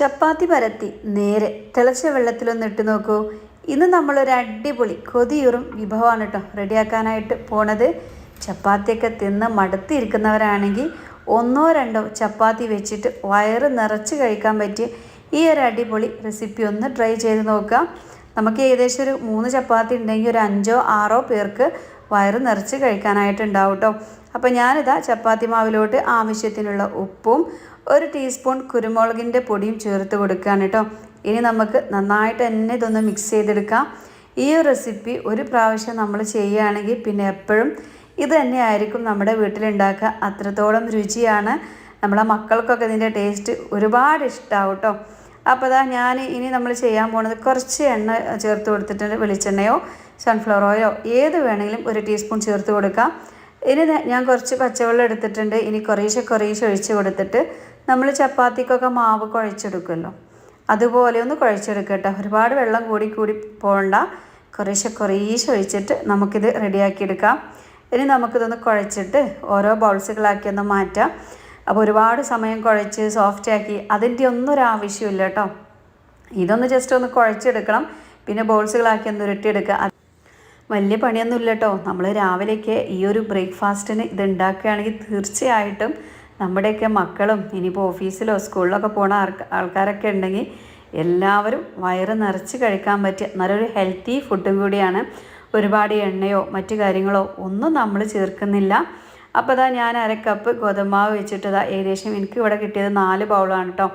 ചപ്പാത്തി പരത്തി നേരെ തിളച്ച വെള്ളത്തിലൊന്ന് ഇട്ട് നോക്കൂ. ഇന്ന് നമ്മളൊരു അടിപൊളി കൊതിയൂറും വിഭവമാണ് കേട്ടോ. റെഡിയാക്കാനായിട്ട് പോണത്. ചപ്പാത്തിയൊക്കെ തിന്ന് മടുത്തിരിക്കുന്നവരാണെങ്കിൽ ഒന്നോ രണ്ടോ ചപ്പാത്തി വെച്ചിട്ട് വയറ് നിറച്ച് കഴിക്കാൻ പറ്റിയ ഈ ഒരു അടിപൊളി റെസിപ്പി ഒന്ന് ട്രൈ ചെയ്ത് നോക്കാം. നമുക്ക് ഏകദേശം ഒരു മൂന്ന് ചപ്പാത്തി ഉണ്ടെങ്കിൽ ഒരു അഞ്ചോ ആറോ പേർക്ക് വയറ് നിറച്ച് കഴിക്കാനായിട്ടുണ്ടാവും കേട്ടോ. അപ്പോൾ ഞാനിതാ ചപ്പാത്തി മാവിലോട്ട് ആവശ്യത്തിനുള്ള ഉപ്പും ഒരു ടീസ്പൂൺ കുരുമുളകിന്റെ പൊടിയും ചേർത്ത് കൊടുക്കുകയാണ് കേട്ടോ. ഇനി നമുക്ക് നന്നായിട്ട് തന്നെ ഇതൊന്ന് മിക്സ് ചെയ്തെടുക്കാം. ഈ റെസിപ്പി ഒരു പ്രാവശ്യം നമ്മൾ ചെയ്യുകയാണെങ്കിൽ പിന്നെ എപ്പോഴും ഇത് തന്നെയായിരിക്കും നമ്മുടെ വീട്ടിലുണ്ടാക്കുക. അത്രത്തോളം രുചിയാണ്. നമ്മളെ മക്കൾക്കൊക്കെ ഇതിന്റെ ടേസ്റ്റ് ഒരുപാട് ഇഷ്ടമാവും കേട്ടോ. അപ്പോൾ അതാ ഞാൻ ഇനി നമ്മൾ ചെയ്യാൻ പോകുന്നത് കുറച്ച് എണ്ണ ചേർത്ത് കൊടുത്തിട്ടുണ്ട് വെളിച്ചെണ്ണയോ സൺഫ്ലവർ ഓയിലോ ഏത് വേണമെങ്കിലും ഒരു ടീസ്പൂൺ ചേർത്ത് കൊടുക്കാം. ഇനി ഞാൻ കുറച്ച് പച്ചവെള്ളം എടുത്തിട്ടുണ്ട്. ഇനി കുറേശ്ശെ കുറേശ്ശെ ഒഴിച്ച് കൊടുത്തിട്ട് നമ്മൾ ചപ്പാത്തിക്കൊക്കെ മാവ് കുഴച്ചെടുക്കുമല്ലോ. അതുപോലെ ഒന്ന് കുഴച്ചെടുക്കട്ടെ ഒരുപാട് വെള്ളം കൂടി കൂടി പോകണ്ട. കുറേശ്ശെ കുറേശ്ശെ ഒഴിച്ചിട്ട് നമുക്കിത് റെഡിയാക്കി എടുക്കാം. ഇനി നമുക്കിതൊന്ന് കുഴച്ചിട്ട് ഓരോ ബൗൾസുകളാക്കി ഒന്ന് മാറ്റാം. അപ്പോൾ ഒരുപാട് സമയം കുഴച്ച് സോഫ്റ്റ് ആക്കി അതിന്റെ ഒന്നും ഒരു ആവശ്യമില്ല കേട്ടോ. ഇതൊന്ന് ജസ്റ്റ് ഒന്ന് കുഴച്ചെടുക്കണം. പിന്നെ ബോൾസുകളാക്കി ഒന്ന് ഉരുട്ടിയെടുക്കുക. വലിയ പണിയൊന്നുമില്ല കേട്ടോ. നമ്മൾ രാവിലെയൊക്കെ ഈ ഒരു ബ്രേക്ക്ഫാസ്റ്റിന് ഇത് ഉണ്ടാക്കുകയാണെങ്കിൽ തീർച്ചയായിട്ടും നമ്മുടെയൊക്കെ മക്കളും ഇനിയിപ്പോൾ ഓഫീസിലോ സ്കൂളിലൊക്കെ പോണ ആൾക്കാരൊക്കെ ഉണ്ടെങ്കിൽ എല്ലാവരും വയറ് നിറച്ച് കഴിക്കാൻ പറ്റിയ നല്ലൊരു ഹെൽത്തി ഫുഡും കൂടിയാണ്. ഒരുപാട് എണ്ണയോ മറ്റു കാര്യങ്ങളോ ഒന്നും നമ്മൾ ചേർക്കുന്നില്ല. അപ്പോൾ ഇതാ ഞാൻ അര കപ്പ് ഗോതമ്പാവ് വെച്ചിട്ട് ഇതാ ഏകദേശം എനിക്ക് ഇവിടെ കിട്ടിയത് നാല് ബൗളാണ് കേട്ടോ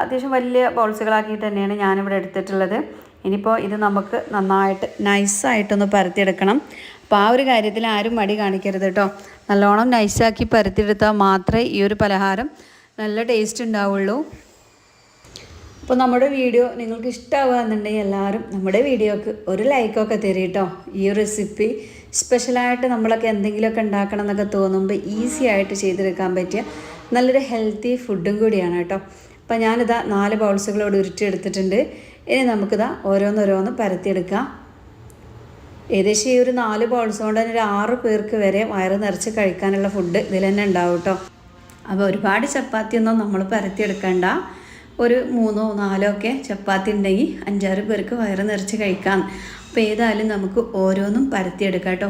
അത്യാവശ്യം വലിയ ബൗൾസുകളാക്കിയിട്ട് തന്നെയാണ് ഞാനിവിടെ എടുത്തിട്ടുള്ളത്. ഇനിയിപ്പോൾ ഇത് നമുക്ക് നന്നായിട്ട് നൈസായിട്ടൊന്ന് പരത്തിയെടുക്കണം. അപ്പോൾ ആ ഒരു കാര്യത്തിൽ ആരും മടി കാണിക്കരുത് കേട്ടോ. നല്ലോണം നൈസാക്കി പരത്തിയെടുത്താൽ മാത്രമേ ഈ ഒരു പലഹാരം നല്ല ടേസ്റ്റ് ഉണ്ടാവുള്ളൂ. അപ്പോൾ നമ്മുടെ വീഡിയോ നിങ്ങൾക്ക് ഇഷ്ടമാവുക എന്നുണ്ടെങ്കിൽ എല്ലാവരും നമ്മുടെ വീഡിയോക്ക് ഒരു ലൈക്കൊക്കെ തരും കേട്ടോ. ഈ ഒരു റെസിപ്പി സ്പെഷ്യലായിട്ട് നമ്മളൊക്കെ എന്തെങ്കിലുമൊക്കെ ഉണ്ടാക്കണം എന്നൊക്കെ തോന്നുമ്പോൾ ഈസി ആയിട്ട് ചെയ്തെടുക്കാൻ പറ്റിയ നല്ലൊരു ഹെൽത്തി ഫുഡും കൂടിയാണ് കേട്ടോ. അപ്പോൾ ഞാനിതാ നാല് ബൗൾസുകളോട് ഉരുട്ടിയെടുത്തിട്ടുണ്ട്. ഇനി നമുക്കിതാ ഓരോന്നോരോന്ന് പരത്തിയെടുക്കാം. ഏകദേശം ഈ ഒരു നാല് ബൗൾസ് കൊണ്ട് തന്നെ ഒരു ആറ് പേർക്ക് വരെ വയറ് നിറച്ച് കഴിക്കാനുള്ള ഫുഡ് ഇതിൽ തന്നെ ഉണ്ടാവും കേട്ടോ അപ്പോൾ ഒരുപാട് ചപ്പാത്തിയൊന്നും നമ്മൾ പരത്തിയെടുക്കണ്ട. ഒരു മൂന്നോ നാലോ ഒക്കെ ചപ്പാത്തി ഉണ്ടെങ്കിൽ അഞ്ചാറ് പേർക്ക് വയറ് നിറച്ച് കഴിക്കാം. അപ്പോൾ ഏതായാലും നമുക്ക് ഓരോന്നും പരത്തിയെടുക്കാം കേട്ടോ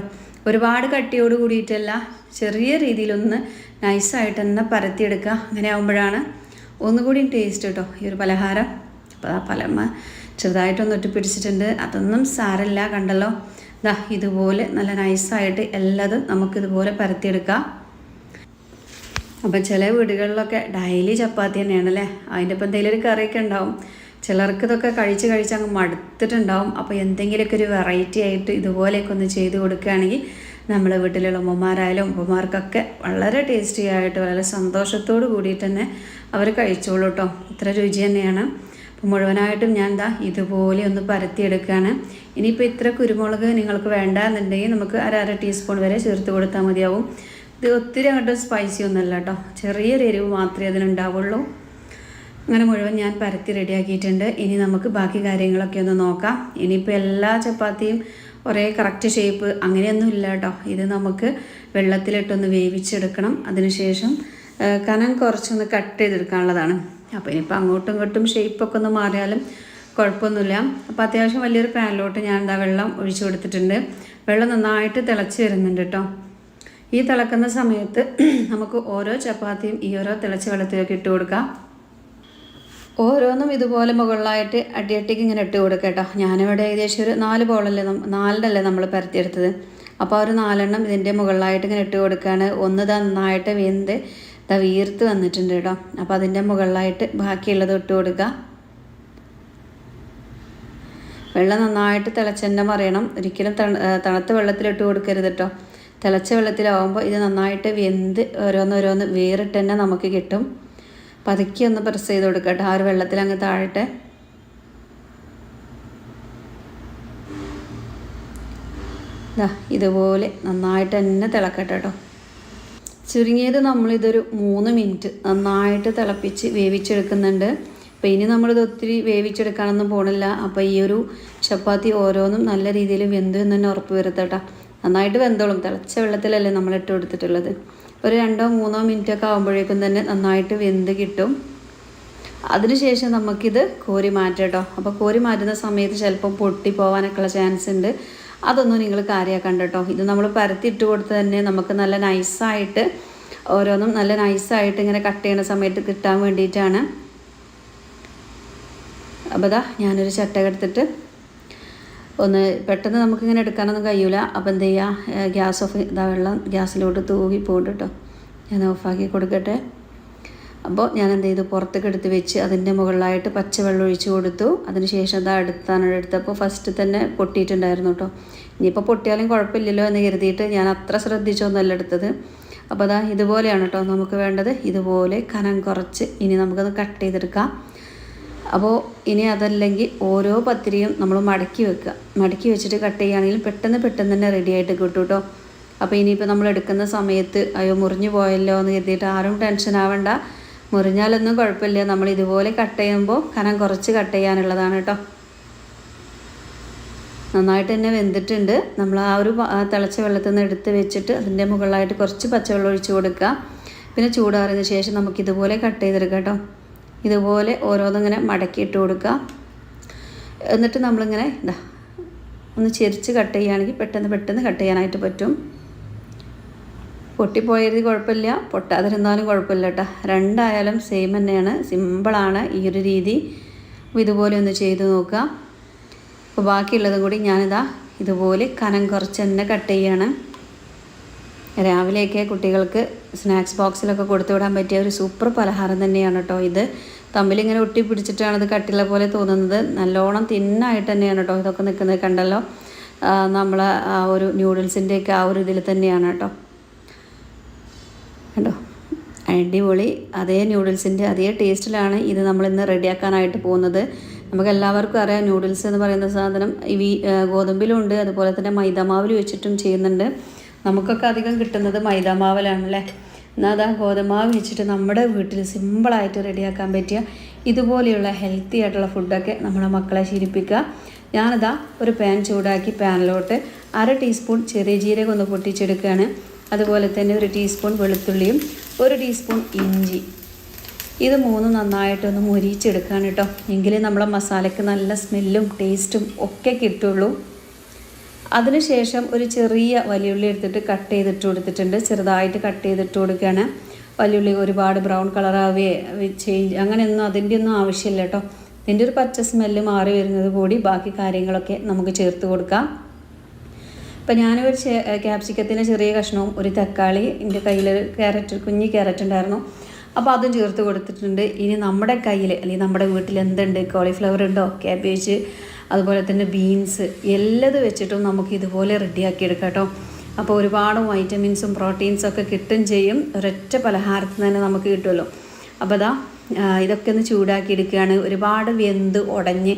ഒരുപാട് കട്ടിയോട് കൂടിയിട്ടല്ല ചെറിയ രീതിയിലൊന്ന് നൈസായിട്ട് തന്നെ പരത്തിയെടുക്കുക. അങ്ങനെ ആകുമ്പോഴാണ് ഒന്നുകൂടി ടേസ്റ്റ് കേട്ടോ ഈ ഒരു പലഹാരം. അപ്പോൾ ആ പലമ്മ ചെറുതായിട്ടൊന്ന് ഒട്ടിപ്പിടിച്ചിട്ടുണ്ട്. അതൊന്നും സാരമില്ല കണ്ടല്ലോ. ദാ ഇതുപോലെ നല്ല നൈസായിട്ട് എല്ലാതും നമുക്കിതുപോലെ പരത്തിയെടുക്കാം. അപ്പം ചില വീടുകളിലൊക്കെ ഡെയിലി ചപ്പാത്തി തന്നെയാണല്ലേ? അതിന്റെ ഇപ്പം എന്തെങ്കിലും ഒരു കറിയൊക്കെ ഉണ്ടാവും. ചിലർക്ക് ഇതൊക്കെ കഴിച്ച് കഴിച്ച് അങ്ങ് മടുത്തിട്ടുണ്ടാവും. അപ്പോൾ എന്തെങ്കിലുമൊക്കെ ഒരു വെറൈറ്റി ആയിട്ട് ഇതുപോലെയൊക്കെ ഒന്ന് ചെയ്ത് കൊടുക്കുകയാണെങ്കിൽ നമ്മുടെ വീട്ടിലുള്ള ഉമ്മമാരായാലും ഉപ്പമാർക്കൊക്കെ വളരെ ടേസ്റ്റി ആയിട്ട് വളരെ സന്തോഷത്തോട് കൂടിയിട്ട് തന്നെ അവർ കഴിച്ചോളൂ കേട്ടോ ഇത്ര രുചി തന്നെയാണ്. അപ്പോൾ മുഴുവനായിട്ടും ഞാൻ എന്താ ഇതുപോലെ ഒന്ന് പരത്തിയെടുക്കുകയാണ് ഇനിയിപ്പോൾ ഇത്ര കുരുമുളക് നിങ്ങൾക്ക് വേണ്ട എന്നുണ്ടെങ്കിൽ നമുക്ക് അര അര ടീസ്പൂൺ വരെ ചേർത്ത് കൊടുത്താൽ മതിയാവും. ഇത് ഒത്തിരി അങ്ങോട്ട് സ്പൈസി ഒന്നുമല്ല കേട്ടോ. ചെറിയൊരു എരിവ് മാത്രമേ അതിനുണ്ടാവുള്ളൂ അങ്ങനെ മുഴുവൻ ഞാൻ പരത്തി റെഡിയാക്കിയിട്ടുണ്ട്. ഇനി നമുക്ക് ബാക്കി കാര്യങ്ങളൊക്കെ ഒന്ന് നോക്കാം. ഇനിയിപ്പോൾ എല്ലാ ചപ്പാത്തിയും ഒരേ കറക്റ്റ് ഷേപ്പ് അങ്ങനെയൊന്നും ഇല്ല കേട്ടോ. ഇത് നമുക്ക് വെള്ളത്തിലിട്ടൊന്ന് വേവിച്ചെടുക്കണം. അതിനുശേഷം കനം കുറച്ചൊന്ന് കട്ട് ചെയ്തെടുക്കാനുള്ളതാണ്. അപ്പോൾ ഇനിയിപ്പോൾ അങ്ങോട്ടും ഇങ്ങോട്ടും ഷേപ്പൊക്കെ ഒന്ന് മാറിയാലും കുഴപ്പമൊന്നുമില്ല. അപ്പോൾ അത്യാവശ്യം വലിയൊരു പാനിലോട്ട് ഞാൻ എന്താ വെള്ളം ഒഴിച്ചു കൊടുത്തിട്ടുണ്ട്. വെള്ളം നന്നായിട്ട് തിളച്ച് വരുന്നുണ്ട് കേട്ടോ ഈ തിളക്കുന്ന സമയത്ത് നമുക്ക് ഓരോ ചപ്പാത്തിയും ഈ ഓരോ തിളച്ച വെള്ളത്തിലേക്ക് ഇട്ട് കൊടുക്കാം. ഓരോന്നും ഇതുപോലെ മുകളിലായിട്ട് അടിയട്ടിക്ക് ഇങ്ങനെ ഇട്ട് കൊടുക്കുക കേട്ടോ ഞാനിവിടെ ഏകദേശം ഒരു നാല് ബോളല്ലേ നാലിനല്ലേ നമ്മൾ പരത്തിയെടുത്തത്. അപ്പോൾ ഒരു നാലെണ്ണം ഇതിന്റെ മുകളിലായിട്ട് ഇങ്ങനെ ഇട്ട് കൊടുക്കുകയാണ് ഒന്ന് നന്നായിട്ട് വെന്ത് ഇതാ വീർത്ത് വന്നിട്ടുണ്ട് കേട്ടോ. അപ്പോൾ അതിന്റെ മുകളിലായിട്ട് ബാക്കിയുള്ളത് ഇട്ട് കൊടുക്കുക വെള്ളം നന്നായിട്ട് തിളച്ചെന്നെ മറിയണം. ഒരിക്കലും തണുത്ത വെള്ളത്തിലിട്ട് കൊടുക്കരുത് കേട്ടോ. തിളച്ച വെള്ളത്തിലാവുമ്പോൾ ഇത് നന്നായിട്ട് വെന്ത് ഓരോന്നോരോന്ന് വേറിട്ട് തന്നെ നമുക്ക് കിട്ടും. പതുക്കി ഒന്ന് പ്രസ് ചെയ്ത് കൊടുക്കട്ടെ ആ ഒരു വെള്ളത്തിൽ അങ്ങ് താഴട്ടെ. ഇതാ ഇതുപോലെ നന്നായിട്ട് തന്നെ തിളക്കട്ടെ കേട്ടോ. ചുരുങ്ങിയത് നമ്മളിതൊരു മൂന്ന് മിനിറ്റ് നന്നായിട്ട് തിളപ്പിച്ച് വേവിച്ചെടുക്കുന്നുണ്ട്. അപ്പോൾ ഇനി നമ്മളിത് ഒത്തിരി വേവിച്ചെടുക്കാനൊന്നും പോണില്ല. അപ്പോൾ ഈ ഒരു ചപ്പാത്തി ഓരോന്നും നല്ല രീതിയിൽ വെന്തു എന്ന് തന്നെ ഉറപ്പ് വരുത്തട്ടോ. നന്നായിട്ട് വെന്തോളും. തിളച്ച വെള്ളത്തിലല്ലേ നമ്മൾ ഇട്ട് കൊടുത്തിട്ടുള്ളത്. ഒരു രണ്ടോ മൂന്നോ മിനിറ്റ് ഒക്കെ ആകുമ്പോഴേക്കും തന്നെ നന്നായിട്ട് വെന്ത് കിട്ടും. അതിനുശേഷം നമുക്കിത് കോരി മാറ്റാം കേട്ടോ അപ്പോൾ കോരി മാറ്റുന്ന സമയത്ത് ചിലപ്പം പൊട്ടി പോകാനൊക്കെയുള്ള ചാൻസ് ഉണ്ട്. അതൊന്നും നിങ്ങൾ കാര്യമാക്കണ്ട കേട്ടോ. ഇത് നമ്മൾ പരത്തിയിട്ട് കൊടുത്ത് തന്നെ നമുക്ക് നല്ല നൈസായിട്ട് ഓരോന്നും നല്ല നൈസായിട്ട് ഇങ്ങനെ കട്ട് ചെയ്യുന്ന സമയത്ത് കിട്ടാൻ വേണ്ടിയിട്ടാണ്. അപ്പോൾ ഇതാ ഞാനൊരു ചട്ടക എടുത്തിട്ട് ഒന്ന് പെട്ടെന്ന് നമുക്കിങ്ങനെ എടുക്കാനൊന്നും കഴിയൂല. അപ്പോൾ എന്ത് ചെയ്യുക ഗ്യാസ് ഓഫ് ഇതാ വെള്ളം ഗ്യാസിലോട്ട് തൂകി പോകണ്ട കേട്ടോ. ഞാൻ ഓഫാക്കി കൊടുക്കട്ടെ. അപ്പോൾ ഞാൻ എന്ത് ചെയ്തു പുറത്തേക്ക് എടുത്ത് വെച്ച് അതിന്റെ മുകളിലായിട്ട് പച്ചവെള്ളം ഒഴിച്ച് കൊടുത്തു. അതിനുശേഷം അത് അടുത്താണ് എടുത്തപ്പോൾ ഫസ്റ്റ് തന്നെ പൊട്ടിയിട്ടുണ്ടായിരുന്നു കേട്ടോ ഇനിയിപ്പോൾ പൊട്ടിയാലും കുഴപ്പമില്ലല്ലോ എന്ന് കരുതിയിട്ട് ഞാൻ അത്ര ശ്രദ്ധിച്ചൊന്നുമല്ല എടുത്തത്. അപ്പോൾ അതാ ഇതുപോലെയാണ് കേട്ടോ നമുക്ക് വേണ്ടത്. ഇതുപോലെ കനം കുറച്ച് ഇനി നമുക്കത് കട്ട് ചെയ്തെടുക്കാം. അപ്പോൾ ഇനി അതല്ലെങ്കിൽ ഓരോ പത്തിരിയും നമ്മൾ മടക്കി വെക്കുക. മടക്കി വെച്ചിട്ട് കട്ട് ചെയ്യുകയാണെങ്കിൽ പെട്ടെന്ന് പെട്ടെന്ന് തന്നെ റെഡി ആയിട്ട് കിട്ടും കേട്ടോ അപ്പോൾ ഇനിയിപ്പോൾ നമ്മൾ എടുക്കുന്ന സമയത്ത് അയ്യോ മുറിഞ്ഞു പോയല്ലോ എന്ന് കരുതിയിട്ട് ആരും ടെൻഷൻ ആവണ്ട. മുറിഞ്ഞാലൊന്നും കുഴപ്പമില്ല. നമ്മൾ ഇതുപോലെ കട്ട് ചെയ്യുമ്പോൾ കനം കുറച്ച് കട്ട് ചെയ്യാനുള്ളതാണ് കേട്ടോ നന്നായിട്ട് തന്നെ വെന്തിട്ടുണ്ട്. നമ്മൾ ആ ഒരു തിളച്ച വെള്ളത്തിൽ നിന്ന് എടുത്ത് വെച്ചിട്ട് അതിന്റെ മുകളിലായിട്ട് കുറച്ച് പച്ചവെള്ളം ഒഴിച്ചു കൊടുക്കുക. പിന്നെ ചൂടാറിയതിന് ശേഷം നമുക്ക് ഇതുപോലെ കട്ട് ചെയ്തെടുക്കാം കേട്ടോ ഇതുപോലെ ഓരോന്നിങ്ങനെ മടക്കിയിട്ട് കൊടുക്കുക. എന്നിട്ട് നമ്മളിങ്ങനെ ഇതാ ഒന്ന് ചെരിച്ച് കട്ട് ചെയ്യുകയാണെങ്കിൽ പെട്ടെന്ന് പെട്ടെന്ന് കട്ട് ചെയ്യാനായിട്ട് പറ്റും. പൊട്ടിപ്പോയത് കുഴപ്പമില്ല. പൊട്ടാതിരുന്നാലും കുഴപ്പമില്ല കേട്ടോ. രണ്ടായാലും സെയിം തന്നെയാണ്. സിമ്പിളാണ് ഈ ഒരു രീതി. അപ്പോൾ ഇതുപോലെ ഒന്ന് ചെയ്ത് നോക്കുക. അപ്പോൾ ബാക്കിയുള്ളതും കൂടി ഞാനിതാ ഇതുപോലെ കനം കുറച്ച് തന്നെ കട്ട് ചെയ്യാണ്. രാവിലെയൊക്കെ കുട്ടികൾക്ക് സ്നാക്സ് ബോക്സിലൊക്കെ കൊടുത്തു വിടാൻ പറ്റിയ ഒരു സൂപ്പർ പലഹാരം തന്നെയാണ് കേട്ടോ ഇത്. തമ്മിലിങ്ങനെ ഒട്ടി പിടിച്ചിട്ടാണ് ഇത് കട്ടിയുള്ള പോലെ തോന്നുന്നത്. നല്ലോണം തിന്നായിട്ട് തന്നെയാണ് കേട്ടോ ഇതൊക്കെ നിൽക്കുന്നത് കണ്ടല്ലോ. നമ്മൾ ആ ഒരു ന്യൂഡിൽസിന്റെയൊക്കെ ആ ഒരു ഇതിൽ തന്നെയാണ് കേട്ടോ. അടിപൊളി. അതേ ന്യൂഡിൽസിന്റെ അതേ ടേസ്റ്റിലാണ് ഇത് നമ്മളിന്ന് റെഡിയാക്കാനായിട്ട് പോകുന്നത്. നമുക്ക് എല്ലാവർക്കും അറിയാം ന്യൂഡിൽസ് എന്ന് പറയുന്ന സാധനം ഈ ഗോതമ്പിലുണ്ട്. അതുപോലെ തന്നെ മൈദാമാവിൽ വെച്ചിട്ടും ചെയ്യുന്നുണ്ട്. നമുക്കൊക്കെ അധികം കിട്ടുന്നത് മൈദാമാവിലാണല്ലേ? എന്നാൽ അതാ ഗോതമ്പാവ് വെച്ചിട്ട് നമ്മുടെ വീട്ടിൽ സിമ്പിളായിട്ട് റെഡിയാക്കാൻ പറ്റിയ ഇതുപോലെയുള്ള ഹെൽത്തി ആയിട്ടുള്ള ഫുഡൊക്കെ നമ്മുടെ മക്കളെ ശീലിപ്പിക്കുക. ഞാനിതാ ഒരു പാൻ ചൂടാക്കി പാനിലോട്ട് അര ടീസ്പൂൺ ചെറിയ ജീരകം ഒന്ന് പൊട്ടിച്ചെടുക്കുകയാണ്. അതുപോലെ തന്നെ ഒരു ടീസ്പൂൺ വെളുത്തുള്ളിയും ഒരു ടീസ്പൂൺ ഇഞ്ചി. ഇത് മൂന്നും നന്നായിട്ടൊന്ന് മുരിച്ചെടുക്കാൻ കേട്ടോ എങ്കിലേ നമ്മളെ മസാലയ്ക്ക് നല്ല സ്മെല്ലും ടേസ്റ്റും ഒക്കെ കിട്ടുള്ളൂ. അതിനുശേഷം ഒരു ചെറിയ വലിയുള്ളി എടുത്തിട്ട് കട്ട് ചെയ്തിട്ട് കൊടുത്തിട്ടുണ്ട്. ചെറുതായിട്ട് കട്ട് ചെയ്തിട്ട് കൊടുക്കുകയാണ് വലിയുള്ളി ഒരുപാട് ബ്രൗൺ കളറാവുകയേ ചേഞ്ച് അങ്ങനെയൊന്നും അതിന്റെ ഒന്നും ആവശ്യമില്ല കേട്ടോ ഇതിന്റെ ഒരു പച്ച സ്മെല്ല് മാറി വരുന്നത് കൂടി ബാക്കി കാര്യങ്ങളൊക്കെ നമുക്ക് ചേർത്ത് കൊടുക്കാം. ഇപ്പം ഞാനൊരു ക്യാപ്സിക്കത്തിന് ചെറിയ കഷ്ണവും ഒരു തക്കാളി എന്റെ കയ്യിൽ ക്യാരറ്റ് കുഞ്ഞി ക്യാരറ്റ് ഉണ്ടായിരുന്നു. അപ്പോൾ അതും ചേർത്ത് കൊടുത്തിട്ടുണ്ട്. ഇനി നമ്മുടെ കയ്യിൽ അല്ലെങ്കിൽ നമ്മുടെ വീട്ടിൽ എന്തുണ്ട്? കോളിഫ്ലവർ ഉണ്ടോ? ക്യാബേജ് അതുപോലെ തന്നെ ബീൻസ് എല്ലത് വെച്ചിട്ടും നമുക്ക് ഇതുപോലെ റെഡിയാക്കി എടുക്കാം കേട്ടോ. അപ്പോൾ ഒരുപാട് വൈറ്റമിൻസും പ്രോട്ടീൻസും ഒക്കെ കിട്ടും ചെയ്യും. ഒരൊറ്റ പലഹാരത്തിൽ തന്നെ നമുക്ക് കിട്ടുമല്ലോ. അപ്പോൾ അതാ ഇതൊക്കെ ഒന്ന് ചൂടാക്കി എടുക്കുകയാണ്. ഒരുപാട് വെന്ത് ഉടഞ്ഞ്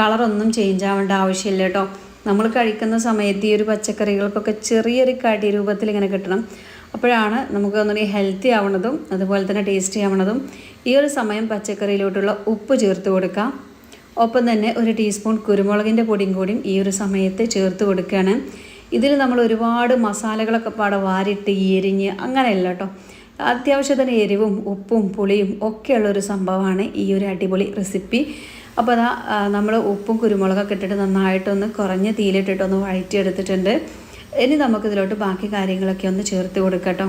കളറൊന്നും ചേഞ്ച് ആവേണ്ട ആവശ്യമില്ല കേട്ടോ. നമ്മൾ കഴിക്കുന്ന സമയത്ത് ഈ ഒരു പച്ചക്കറികൾക്കൊക്കെ ചെറിയൊരു കടി രൂപത്തിൽ ഇങ്ങനെ കിട്ടണം. അപ്പോഴാണ് നമുക്ക് ഒന്നുകൂടി ഹെൽത്തി ആവണതും അതുപോലെ തന്നെ ടേസ്റ്റി ആവണതും ഈ ഒരു സമയം പച്ചക്കറിയിലോട്ടുള്ള ഉപ്പ് ചേർത്ത് കൊടുക്കാം. ഒപ്പം തന്നെ ഒരു ടീസ്പൂൺ കുരുമുളകിന്റെ പൊടിയും കൂടിയും ഈ ഒരു സമയത്ത് ചേർത്ത് കൊടുക്കുകയാണ്. ഇതിൽ നമ്മൾ ഒരുപാട് മസാലകളൊക്കെ പാടെ വാരിട്ട് എരിഞ്ഞ് അങ്ങനെയല്ല കേട്ടോ. അത്യാവശ്യത്തിന് എരിവും ഉപ്പും പുളിയും ഒക്കെയുള്ളൊരു സംഭവമാണ് ഈ ഒരു അടിപൊളി റെസിപ്പി അപ്പോൾ അതാ നമ്മൾ ഉപ്പും കുരുമുളകൊക്കെ ഇട്ടിട്ട് നന്നായിട്ടൊന്ന് കുറഞ്ഞ തീയിലിട്ടിട്ടൊന്ന് വഴറ്റിയെടുത്തിട്ടുണ്ട്. ഇനി നമുക്കിതിലോട്ട് ബാക്കി കാര്യങ്ങളൊക്കെ ഒന്ന് ചേർത്ത് കൊടുക്കട്ടോ.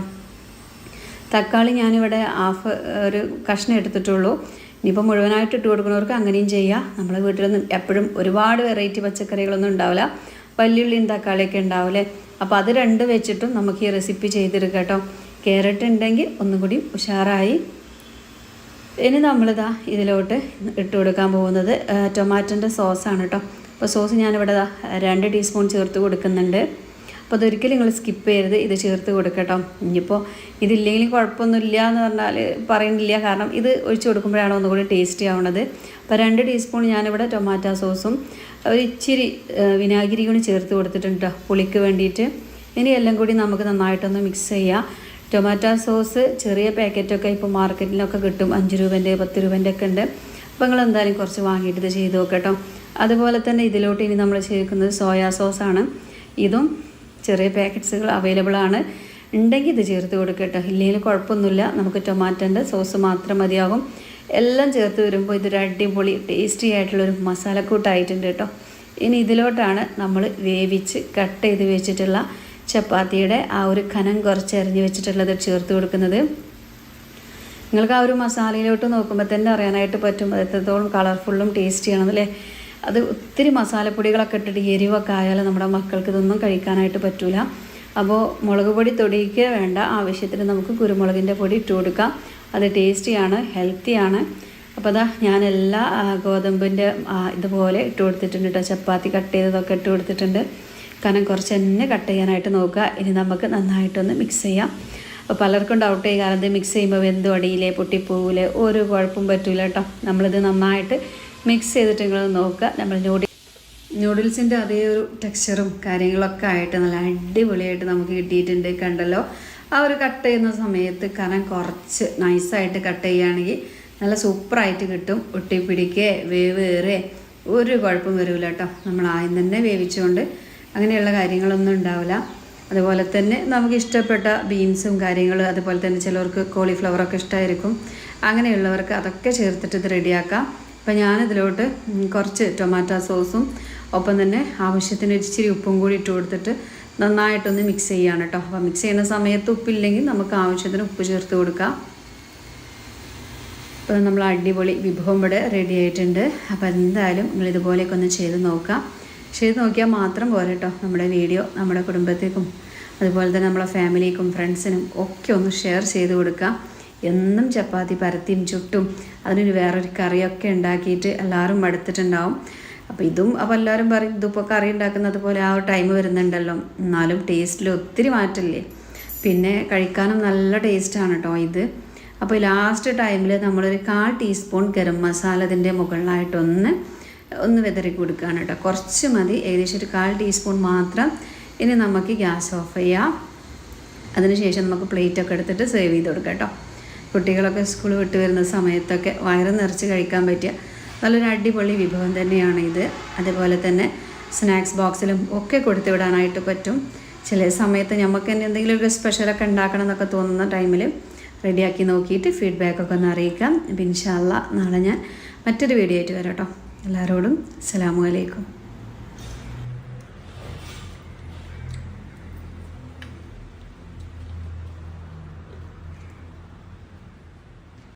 തക്കാളി ഞാനിവിടെ ഹാഫ് ഒരു കഷ്ണം എടുത്തിട്ടുള്ളൂ. ഇനിയിപ്പോൾ മുഴുവനായിട്ട് ഇട്ട് കൊടുക്കുന്നവർക്ക് അങ്ങനെയും ചെയ്യാം. നമ്മളെ വീട്ടിലൊന്നും എപ്പോഴും ഒരുപാട് വെറൈറ്റി പച്ചക്കറികളൊന്നും ഉണ്ടാവില്ല. വല്യുള്ളിയും തക്കാളിയൊക്കെ ഉണ്ടാവില്ലേ? അപ്പോൾ അത് രണ്ട് വെച്ചിട്ടും നമുക്ക് ഈ റെസിപ്പി ചെയ്തെടുക്കാം കേട്ടോ. ക്യാരറ്റ് ഉണ്ടെങ്കിൽ ഒന്നും കൂടി ഉഷാറായി. ഇനി നമ്മളിതാ ഇതിലോട്ട് ഇട്ട് കൊടുക്കാൻ പോകുന്നത് ടൊമാറ്റോന്റെ സോസാണ് കേട്ടോ അപ്പോൾ സോസ് ഞാനിവിടെ രണ്ട് ടീസ്പൂൺ ചേർത്ത് കൊടുക്കുന്നുണ്ട്. അപ്പോൾ അതൊരിക്കലും നിങ്ങൾ സ്കിപ്പ് ചെയ്യരുത് ഇത് ചേർത്ത് കൊടുക്കട്ടോ ഇനിയിപ്പോൾ ഇതില്ലെങ്കിലും കുഴപ്പമൊന്നുമില്ല എന്ന് പറഞ്ഞാൽ പറയുന്നില്ല കാരണം ഇത് ഒഴിച്ച് കൊടുക്കുമ്പോഴാണ് ഒന്നുകൂടി ടേസ്റ്റി ആവുന്നത് അപ്പോൾ രണ്ട് ടീസ്പൂൺ ഞാനിവിടെ ടൊമാറ്റോ സോസും ഒരു ഇച്ചിരി വിനാഗിരി കൂടി ചേർത്ത് കൊടുത്തിട്ടുണ്ട് പുളിക്ക് വേണ്ടിയിട്ട്. ഇനി എല്ലാം കൂടി നമുക്ക് നന്നായിട്ടൊന്ന് മിക്സ് ചെയ്യാം. ടൊമാറ്റോ സോസ് ചെറിയ പാക്കറ്റൊക്കെ ഇപ്പോൾ മാർക്കറ്റിലൊക്കെ കിട്ടും. അഞ്ച് രൂപേന്റെ പത്ത് രൂപേന്റെ ഒക്കെ ഉണ്ട്. അപ്പോൾ നിങ്ങൾ എന്തായാലും കുറച്ച് വാങ്ങിയിട്ട് ഇത് ചെയ്ത് നോക്കട്ടോ അതുപോലെ തന്നെ ഇതിലോട്ട് ഇനി നമ്മൾ ചേർക്കുന്നത് സോയാ സോസാണ്. ഇതും ചെറിയ പാക്കറ്റ്സുകൾ അവൈലബിൾ ആണ്. ഉണ്ടെങ്കിൽ ഇത് ചേർത്ത് കൊടുക്കട്ടോ ഇല്ലെങ്കിൽ കുഴപ്പമൊന്നുമില്ല. നമുക്ക് ടൊമാറ്റോന്റെ സോസ് മാത്രം മതിയാകും. എല്ലാം ചേർത്ത് വരുമ്പോൾ ഇതൊരു അടിപൊളി ടേസ്റ്റി ആയിട്ടുള്ളൊരു മസാലക്കൂട്ടായിട്ടുണ്ട് കേട്ടോ. ഇനി ഇതിലോട്ടാണ് നമ്മൾ വേവിച്ച് കട്ട് ചെയ്ത് വെച്ചിട്ടുള്ള ചപ്പാത്തിയുടെ ആ ഒരു കനം കുറച്ച് അരിഞ്ഞ് വെച്ചിട്ടുള്ളത് ചേർത്ത് കൊടുക്കുന്നത്. നിങ്ങൾക്ക് ആ ഒരു മസാലയിലോട്ട് നോക്കുമ്പോൾ തന്നെ അറിയാനായിട്ട് പറ്റും. എത്രത്തോളം കളർഫുള്ളും ടേസ്റ്റിയാണെന്നല്ലേ അത് ഒത്തിരി മസാലപ്പൊടികളൊക്കെ ഇട്ടിട്ട് എരിവൊക്കെ ആയാലും നമ്മുടെ മക്കൾക്ക് ഇതൊന്നും കഴിക്കാനായിട്ട് പറ്റൂല. അപ്പോൾ മുളക് പൊടി തൊടിയിക്ക് വേണ്ട ആവശ്യത്തിന് നമുക്ക് കുരുമുളകിന്റെ പൊടി ഇട്ട് കൊടുക്കാം. അത് ടേസ്റ്റിയാണ് ഹെൽത്തിയാണ്. അപ്പോൾ അതാ ഞാൻ എല്ലാ ഗോതമ്പിന്റെ ഇതുപോലെ ഇട്ട് കൊടുത്തിട്ടുണ്ട് കേട്ടോ ചപ്പാത്തി കട്ട് ചെയ്തതൊക്കെ ഇട്ട് കൊടുത്തിട്ടുണ്ട്. കനം കുറച്ച് തന്നെ കട്ട് ചെയ്യാനായിട്ട് നോക്കുക. ഇനി നമുക്ക് നന്നായിട്ടൊന്ന് മിക്സ് ചെയ്യാം. അപ്പോൾ പലർക്കും ഡൗട്ട് ചെയ്യുക ചെയ്യാറുണ്ട് മിക്സ് ചെയ്യുമ്പോൾ വെന്തു അടിയിലെ പൊട്ടിപ്പോവില്ലേ ഒരു കുഴപ്പവും പറ്റൂല കേട്ടോ നമ്മളിത് നന്നായിട്ട് മിക്സ് ചെയ്തിട്ട് നിങ്ങൾ നോക്കുക. നമ്മൾ നൂഡിൽ നൂഡിൽസിന്റെ അതേ ഒരു ടെക്സ്ചറും കാര്യങ്ങളൊക്കെ ആയിട്ട് നല്ല അടിപൊളിയായിട്ട് നമുക്ക് കിട്ടിയിട്ടുണ്ട് കണ്ടല്ലോ. ആ ഒരു കട്ട് ചെയ്യുന്ന സമയത്ത് കനം കുറച്ച് നൈസായിട്ട് കട്ട് ചെയ്യുകയാണെങ്കിൽ നല്ല സൂപ്പറായിട്ട് കിട്ടും. ഒട്ടിപ്പിടിക്കേ വേവ് ഏറേ ഒരു കുഴപ്പം വരില്ല കേട്ടോ നമ്മൾ ആദ്യം തന്നെ വേവിച്ചുകൊണ്ട് അങ്ങനെയുള്ള കാര്യങ്ങളൊന്നും ഉണ്ടാവില്ല. അതുപോലെ തന്നെ നമുക്ക് ഇഷ്ടപ്പെട്ട ബീൻസും കാര്യങ്ങളും അതുപോലെ തന്നെ ചിലവർക്ക് കോളിഫ്ലവറൊക്കെ ഇഷ്ടമായിരിക്കും അങ്ങനെയുള്ളവർക്ക് അതൊക്കെ ചേർത്തിട്ട് ഇത് റെഡിയാക്കാം. അപ്പം ഞാനിതിലോട്ട് കുറച്ച് ടൊമാറ്റോ സോസും ഒപ്പം തന്നെ ആവശ്യത്തിന് ഇച്ചിരി ഉപ്പും കൂടി ഇട്ട് കൊടുത്തിട്ട് നന്നായിട്ടൊന്ന് മിക്സ് ചെയ്യാണ് കേട്ടോ അപ്പോൾ മിക്സ് ചെയ്യുന്ന സമയത്ത് ഉപ്പില്ലെങ്കിൽ നമുക്ക് ആവശ്യത്തിന് ഉപ്പ് ചേർത്ത് കൊടുക്കാം. ഇപ്പോൾ നമ്മൾ അടിപൊളി വിഭവം ഇവിടെ റെഡി ആയിട്ടുണ്ട്. അപ്പോൾ എന്തായാലും നിങ്ങൾ ഇതുപോലെയൊക്കെ ഒന്ന് ചെയ്ത് നോക്കാം. ചെയ്ത് നോക്കിയാൽ മാത്രം പോരെ കേട്ടോ നമ്മുടെ വീഡിയോ നമ്മുടെ കുടുംബത്തേക്കും അതുപോലെ തന്നെ നമ്മളെ ഫാമിലിക്കും ഫ്രണ്ട്സിനും ഒക്കെ ഒന്ന് ഷെയർ ചെയ്ത് കൊടുക്കുക. എന്നും ചപ്പാത്തി പരത്തിയും ചുട്ടും അതിനൊരു വേറൊരു കറിയൊക്കെ ഉണ്ടാക്കിയിട്ട് എല്ലാവരും മടുത്തിട്ടുണ്ടാവും. അപ്പോൾ ഇതും അപ്പോൾ എല്ലാവരും പറയും ഇതിപ്പോൾ കറി ഉണ്ടാക്കുന്നത് പോലെ ആ ടൈം വരുന്നുണ്ടല്ലോ. എന്നാലും ടേസ്റ്റിൽ ഒത്തിരി മാറ്റമില്ലേ? പിന്നെ കഴിക്കാനും നല്ല ടേസ്റ്റാണ് കേട്ടോ ഇത്. അപ്പോൾ ലാസ്റ്റ് ടൈമിൽ നമ്മളൊരു കാൽ ടീസ്പൂൺ ഗരം മസാല ഇതിന്റെ മുകളിലായിട്ടൊന്ന് ഒന്ന് വിതറി കൊടുക്കുകയാണ് കേട്ടോ. കുറച്ച് മതി. ഏകദേശം ഒരു കാൽ ടീസ്പൂൺ മാത്രം. ഇനി നമുക്ക് ഗ്യാസ് ഓഫ് ചെയ്യാം. അതിനുശേഷം നമുക്ക് പ്ലേറ്റ് ഒക്കെ എടുത്തിട്ട് സേവ് ചെയ്ത് കൊടുക്കാം കേട്ടോ. കുട്ടികളൊക്കെ സ്കൂൾ വിട്ട് വരുന്ന സമയത്തൊക്കെ വയറ് നിറച്ച് കഴിക്കാൻ പറ്റിയ നല്ലൊരു അടിപൊളി വിഭവം തന്നെയാണ് ഇത്. അതുപോലെ തന്നെ സ്നാക്സ് ബോക്സിലും ഒക്കെ കൊടുത്തു വിടാനായിട്ട് പറ്റും. ചില സമയത്ത് നമുക്ക് തന്നെ എന്തെങ്കിലും ഒരു സ്പെഷ്യലൊക്കെ ഉണ്ടാക്കണം എന്നൊക്കെ തോന്നുന്ന ടൈമിൽ റെഡിയാക്കി നോക്കിയിട്ട് ഫീഡ്ബാക്കൊക്കെ ഒന്ന് അറിയിക്കാം. ഇൻഷാല്ല നാളെ ഞാൻ മറ്റൊരു വീഡിയോ ആയിട്ട് വരാം കേട്ടോ. എല്ലാവരോടും അലൈക്കും.